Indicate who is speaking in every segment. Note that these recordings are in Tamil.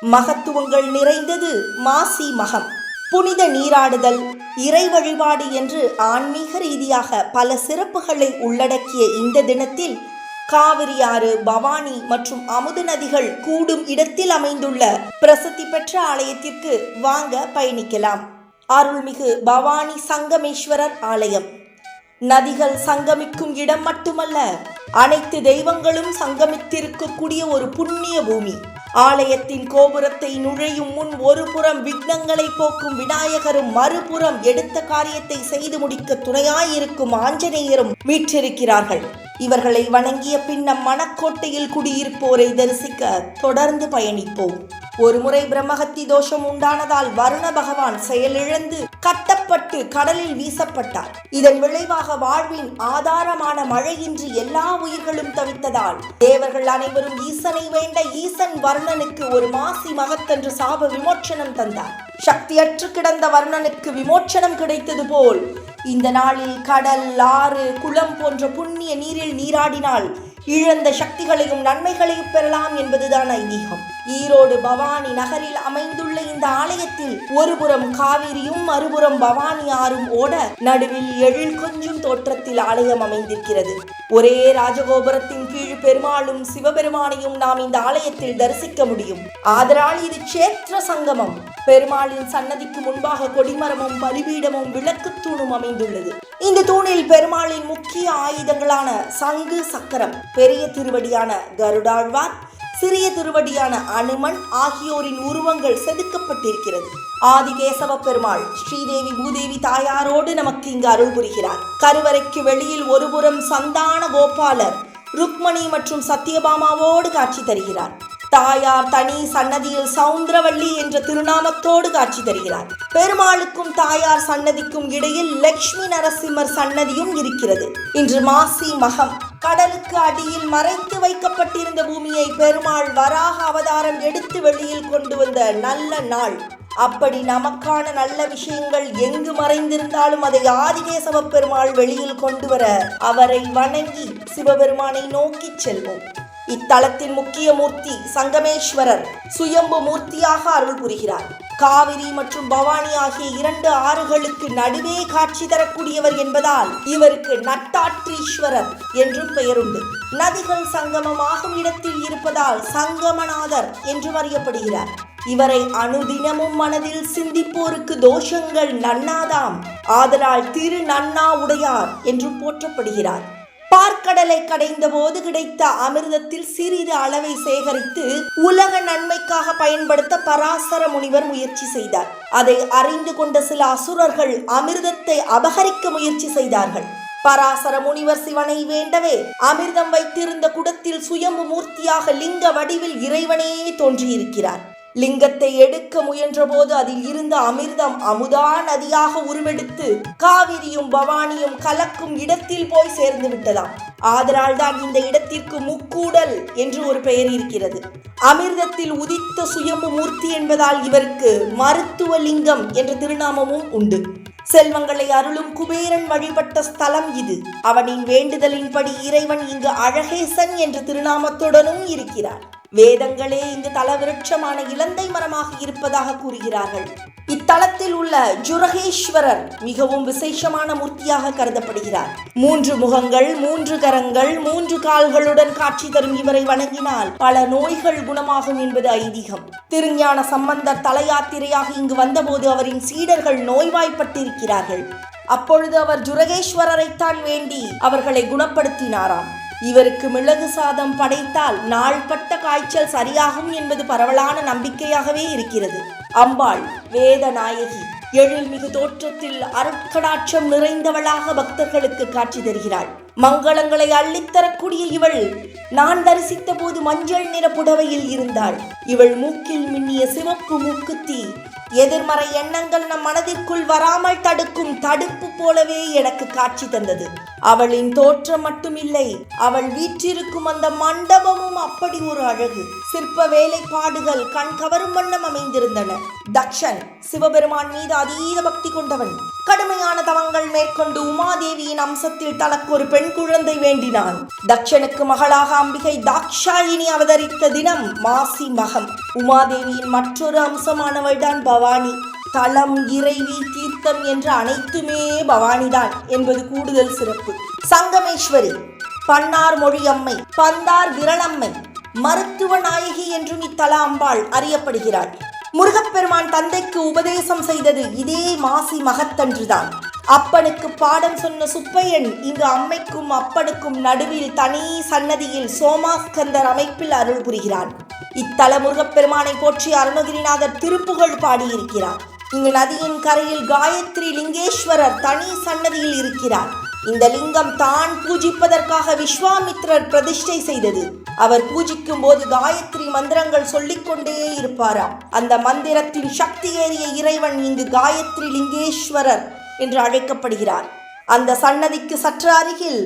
Speaker 1: மகத்துவங்கள் நிறைந்தது மாசி மகம். புனித நீராடுதல் இறை வழிபாடு என்று ஆன்மீக ரீதியாக பல சிறப்புகளை உள்ளடக்கிய இந்த தினத்தில் காவிரி ஆறு பவானி மற்றும் அமுது நதிகள் கூடும் இடத்தில் அமைந்துள்ள பிரசித்தி பெற்ற ஆலயத்திற்கு வாங்க பயணிக்கலாம். அருள்மிகு பவானி சங்கமேஸ்வரர் ஆலயம். நதிகள் சங்கமிக்கும் இடம் மட்டுமல்ல அனைத்து தெய்வங்களும் சங்கமித்திருக்கக்கூடிய ஒரு புண்ணிய பூமி. ஆலயத்தின் கோபுரத்தை நுழையும் முன் ஒரு புறம் விக்னங்களை போக்கும் விநாயகரும் மறுபுறம் எடுத்த காரியத்தை செய்து முடிக்க துணையாயிருக்கும் ஆஞ்சநேயரும் வீற்றிருக்கிறார்கள் இவர்களை வணங்கிய பின் நம் மனக்கோட்டையில் குடியிருப்போரை தரிசிக்க தொடர்ந்து பயணிப்போம். ஒருமுறை பிரம்மஹத்தி தோஷம் உண்டானதால் வருண பகவான் செயலிழந்து கட்டப்பட்டு கடலில் வீசப்பட்டார். இதன் விளைவாக வாழ்வின் ஆதாரமான மழையின்றி எல்லா உயிர்களும் தவித்ததால் தேவர்கள் அனைவரும் ஈசனை வேண்ட ஈசன் வர்ணனுக்கு ஒரு மாசி மகத்தன்று சாப விமோச்சனம் தந்தார். சக்தியற்று கிடந்த வர்ணனுக்கு விமோச்சனம் கிடைத்தது போல் இந்த நாளில் கடல் ஆறு குளம் போன்ற புண்ணிய நீரில் நீராடினால் இழந்த சக்திகளையும் நன்மைகளையும் பெறலாம் என்பதுதான் ஐதீகம். ஈரோடு பவானி நகரில் அமைந்துள்ள இந்த ஆலயத்தில் ஒருபுறம் காவிரியும் மறுபுறம் பவானி ஆறும் ஓட நடுவில் எழில் கொஞ்சும் தோற்றத்தில் ஆலயம் அமைந்திருக்கிறது. ஒரே ராஜகோபுரத்தின் கீழ் பெருமாளும் சிவபெருமானையும் நாம் இந்த ஆலயத்தில் தரிசிக்க முடியும். ஆதலால் இது சேத்திர சங்கமம். பெருமாளின் சன்னதிக்கு முன்பாக கொடிமரமும் பலிபீடமும் விளக்கு தூணும் அமைந்துள்ளது. இந்த தூணில் பெருமாளின் முக்கிய ஆயுதங்களான சங்கு சக்கரம் பெரிய திருவடியான கருடாழ்வார் சிறிய திருவடியான அனுமன் ஆகியோரின் உருவங்கள் செதுக்கப்பட்டிருக்கிறது. ஆதிகேசவ பெருமாள் ஸ்ரீதேவி பூதேவி தாயாரோடு நமக்கு இங்கு அருள் புரிகிறார். கருவறைக்கு வெளியில் ஒருபுறம் சந்தான கோபாலர் ருக்மணி மற்றும் சத்யபாமாவோடு காட்சி தருகிறார். தாயார் தனி சன்னதியில் சவுந்தரவள்ளி என்ற திருநாமத்தோடு காட்சி தருகிறார். பெருமாளுக்கும் தாயார் சன்னதிக்கும் இடையில் லக்ஷ்மி நரசிம்மர் சன்னதியும் இருக்கிறது. இன்று மாசி மகம் கடலுக்கு அடியில் மறைத்து வைக்கப்பட்டிருந்த பூமியை பெருமாள் வராக அவதாரம் எடுத்து வெளியில் கொண்டு வந்த நல்ல நாள். அப்படி நமக்கான நல்ல விஷயங்கள் எங்கு மறைந்திருந்தாலும் அதை ஆதிகேசவ பெருமாள் வெளியில் கொண்டு வர அவரை வணங்கி சிவபெருமானை நோக்கிச் செல்வோம். இத்தலத்தின் முக்கிய மூர்த்தி சங்கமேஸ்வரர் சுயம்பு மூர்த்தியாக அருள் புரிகிறார். காவிரி மற்றும் பவானி ஆகிய இரண்டு ஆறுகளுக்கு நடுவே காட்சி தரக்கூடியவர் என்பதால் இவருக்கு நட்டாற்றீஸ்வரர் என்றும் பெயருண்டு. நதிகள் சங்கமமாகும் இடத்தில் இருப்பதால் சங்கமநாதர் என்றும் அறியப்படுகிறார். இவரை அனுதினமும் மனதில் சிந்திப்போருக்கு தோஷங்கள் நன்னாதாம். ஆதலால் திரு நன்னா உடையார் என்றும் போற்றப்படுகிறார். பார்க்கடலை கடைந்த போது கிடைத்த அமிர்தத்தில் சிறிது அளவை சேகரித்து உலக நன்மைக்காக பயன்படுத்த பராசர முனிவர் முயற்சி செய்தார். அதை அறிந்து கொண்ட சில அசுரர்கள் அமிர்தத்தை அபகரிக்க முயற்சி செய்தார்கள். பராசர முனிவர் சிவனை வேண்டவே அமிர்தம் வைத்திருந்த குடத்தில் சுயம்பு மூர்த்தியாக லிங்க வடிவில் இறைவனே தோன்றியிருக்கிறார். லிங்கத்தை எடுக்க முயன்றபோது அதில் இருந்த அமிர்தம் அமுதா நதியாக உருவெடுத்து காவிரியும் பவானியும் கலக்கும் இடத்தில் போய் சேர்ந்து விட்டதாம். ஆதலால் தான் இந்த இடத்திற்கு முக்கூடல் என்று ஒரு பெயர் இருக்கிறது. அமிர்தத்தில் உதித்த சுயம்பு மூர்த்தி என்பதால் இவருக்கு மருத்துவ லிங்கம் என்ற திருநாமமும் உண்டு. செல்வங்களை அருளும் குபேரன் வழிபட்ட ஸ்தலம் இது. அவனின் வேண்டுதலின்படி இறைவன் இங்கு அழகேசன் என்ற திருநாமத்துடனும் இருக்கிறார். வேதங்களே இங்கு தலவிருட்சமான இலந்தை மரமாக இருப்பதாக கூறுகிறார்கள். இத்தலத்தில் உள்ள ஜுரகேஸ்வரர் மிகவும் விசேஷமான மூர்த்தியாக கருதப்படுகிறார். மூன்று முகங்கள் மூன்று கரங்கள் மூன்று கால்களுடன் காட்சி தரும் இவரை வணங்கினால் பல நோய்கள் குணமாகும் என்பது ஐதீகம். திருஞான சம்பந்தர் தலையாத்திரையாக இங்கு வந்தபோது அவரின் சீடர்கள் நோய்வாய்ப்பட்டிருக்கிறார்கள். அப்பொழுது அவர் ஜுரகேஸ்வரரைத்தான் வேண்டி அவர்களை குணப்படுத்தினாராம். இவருக்கு மிளகு சாதம் படைத்தால் நாள்பட்ட காய்ச்சல் சரியாகும் என்பது பரவலான நம்பிக்கையாகவே இருக்கிறது. அம்பாள் வேத நாயகி எழில்மிகு தோற்றத்தில் அருட்கடாட்சம் நிறைந்தவளாக பக்தர்களுக்கு காட்சி தருகிறாள். மங்களங்களை அள்ளித்தரக்கூடிய இவள் நான் தரிசித்த போது மஞ்சள் நிற புடவையில் இருந்தாள். இவள் மூக்கில் மின்னிய சிவப்பு மூக்குத்தி எதிர்மறை எண்ணங்கள் நம் மனதிற்குள் வராமல் தடுக்கும் தடுப்பு போலவே எனக்கு காட்சி தந்தது. அவளின் தோற்றம் மட்டுமில்லை அவள் வீற்றிருக்கும் அந்த மண்டபமும் அப்படி ஒரு அழகு. சிற்ப வேலைப்பாடுகள் கண் கவரும் வண்ணம் அமைந்திருந்தன. தக்ஷன் சிவபெருமான் மீது அதீத பக்தி கொண்டவன். கடுமையான தவங்கள் மேற்கொண்டு உமாதேவியின் அம்சத்தில் தனக்கு ஒரு பெண் குழந்தை வேண்டினான். தக்ஷனுக்கு மகளாக அம்பிகை தாக்ஷாயினி அவதரித்த தினம் மாசி மகம். உமாதேவியின் மற்றொரு அம்சமானவள்தான் பவானி. தலம் இறைவி தீர்த்தம் என்ற அனைத்துமே பவானிதான் என்பது கூடுதல் சிறப்பு. சங்கமேஸ்வரி பன்னார் மொழியம்மை பந்தார் விரலம்மை. மருத்துவ நாயகி என்றும் இத்தல அம்பாள் அறியப்படுகிறாள். முருகப்பெருமான் தந்தைக்கு உபதேசம் செய்தது இதே மாசி மகத்தன்றுதான். அப்பனுக்கு பாடம் சொன்ன சுப்பையன் இங்கு அம்மைக்கும் அப்பனுக்கும் நடுவில் தனி சன்னதியில் சோமாஸ்கந்தர் அமைப்பில் அருள் புரிகிறான். இத்தல முருகப்பெருமானை போற்றி அருணகிரிநாதர் திருப்புகழ் பாடியிருக்கிறார். இங்கு நதியின் கரையில் காயத்ரி லிங்கேஸ்வரர் தனி சன்னதியில் இருக்கிறார். இந்த லிங்கம் தான் பூஜிப்பதற்காக விஸ்வாமித்ரர் பிரதிஷ்டை செய்தது. அவர் பூஜிக்கும் போது காயத்ரி மந்திரங்கள் சொல்லிக்கொண்டே இருப்பாராம். அந்த மந்திரத்தின் சக்தி ஏறிய இறைவன் இங்கு காயத்ரி லிங்கேஸ்வரர் என்று அழைக்கப்படுகிறார். அந்த சன்னதிக்கு சற்று அருகில்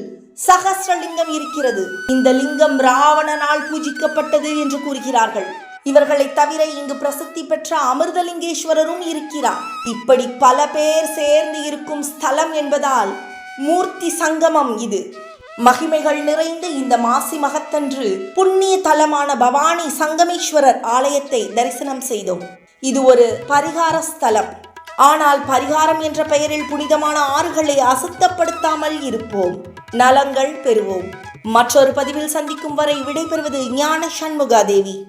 Speaker 1: சகசிரலிங்கம் இருக்கிறது. இந்த லிங்கம் ராவணனால் பூஜிக்கப்பட்டது என்று கூறுகிறார்கள். இவர்களை தவிர இங்கு பிரசித்தி பெற்ற அமிர்தலிங்கேஸ்வரரும் இருக்கிறார். இப்படி பல பேர் சேர்ந்து இருக்கும் ஸ்தலம் என்பதால் மூர்த்தி சங்கமம் இது. மகிமைகள் நிறைந்த இந்த மாசி மகத்தன்று புண்ணிய தலமான பவானி சங்கமேஸ்வரர் ஆலயத்தை தரிசனம் செய்தோம். இது ஒரு பரிகார ஸ்தலம். ஆனால் பரிகாரம் என்ற பெயரில் புனிதமான ஆறுகளை அசுத்தப்படுத்தாமல் இருப்போம். நலங்கள் பெறுவோம். மற்றொரு பதிவில் சந்திக்கும் வரை விடைபெறுவது ஞான சண்முகாதேவி